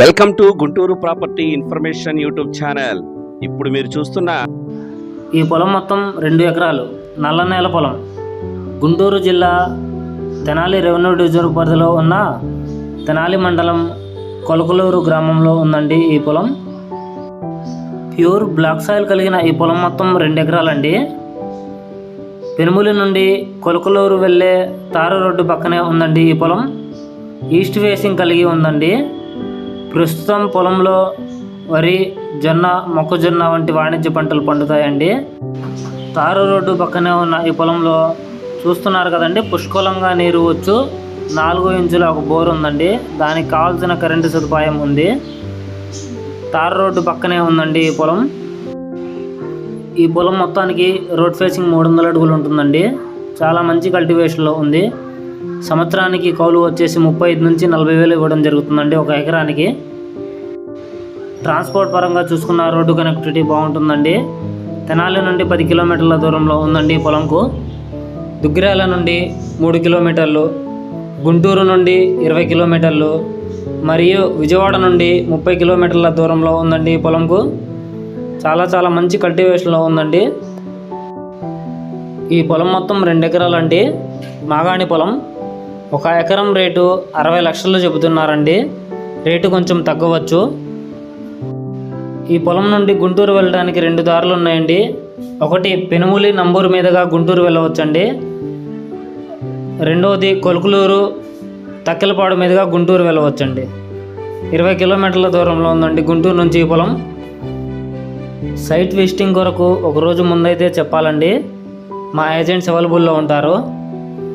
Welcome to Guntur property information YouTube channel. ఇప్పుడు మీరు చూస్తున్న ఈ పొలం మొత్తం రెండు ఎకరాలు నల్ల నేల పొలం. గుంటూరు జిల్లా తెనాలి రెవెన్యూ డివిజన్ పరిధిలో ఉన్న తెనాలి మండలం కొలకలూరు గ్రామంలో ఉందండి ఈ పొలం. ప్యూర్ బ్లాక్ సాయిల్ కలిగిన ఈ పొలం మొత్తం రెండు ఎకరాలండి. పెనుమూలి నుండి కొలకలూరు వెళ్ళే తారు రోడ్డు పక్కనే ఉందండి ఈ పొలం. ఈస్ట్ ఫేసింగ్ కలిగి ఉందండి. ప్రస్తుతం పొలంలో వరి జొన్న మొక్కజొన్న వంటి వాణిజ్య పంటలు పండుతాయండి. తారు రోడ్డు పక్కనే ఉన్న ఈ పొలంలో చూస్తున్నారు కదండి పుష్కలంగా నీరు వచ్చు. నాలుగు ఇంచుల ఒక బోర్ ఉందండి దానికి కావాల్సిన కరెంటు సదుపాయం ఉంది. తారు రోడ్డు పక్కనే ఉందండి ఈ పొలం. ఈ పొలం మొత్తానికి రోడ్ ఫేసింగ్ మూడు వందల అడుగులు ఉంటుందండి. చాలా మంచి కల్టివేషన్లో ఉంది. సంవత్సరానికి కౌలు వచ్చేసి ముప్పై ఐదు నుంచి నలభై వేలు ఇవ్వడం జరుగుతుందండి ఒక ఎకరానికి. ట్రాన్స్పోర్ట్ పరంగా చూసుకున్న రోడ్డు కనెక్టివిటీ బాగుంటుందండి. తెనాలి నుండి పది కిలోమీటర్ల దూరంలో ఉందండి పొలంకు. దుగ్గిరాల నుండి మూడు కిలోమీటర్లు గుంటూరు నుండి ఇరవై కిలోమీటర్లు మరియు విజయవాడ నుండి ముప్పై కిలోమీటర్ల దూరంలో ఉందండి ఈ పొలంకు. చాలా చాలా మంచి కల్టివేషన్లో ఉందండి. ఈ పొలం మొత్తం రెండు ఎకరాలండి. మాగాణి పొలం. ఒక ఎకరం రేటు అరవై లక్షల్లో చెబుతున్నారండి. రేటు కొంచెం తగ్గవచ్చు. ఈ పొలం నుండి గుంటూరు వెళ్ళడానికి రెండు దారులు ఉన్నాయండి. ఒకటి పెనుములి నంబూరు మీదుగా గుంటూరు వెళ్ళవచ్చండి. రెండవది కొలుకులూరు తక్కెలపాడు మీదుగా గుంటూరు వెళ్ళవచ్చండి. ఇరవై కిలోమీటర్ల దూరంలో ఉందండి గుంటూరు నుంచి ఈ పొలం. సైట్ విజిటింగ్ కొరకు ఒక రోజు ముందైతే చెప్పాలండి. మా ఏజెంట్స్ అవైలబుల్లో ఉంటారు.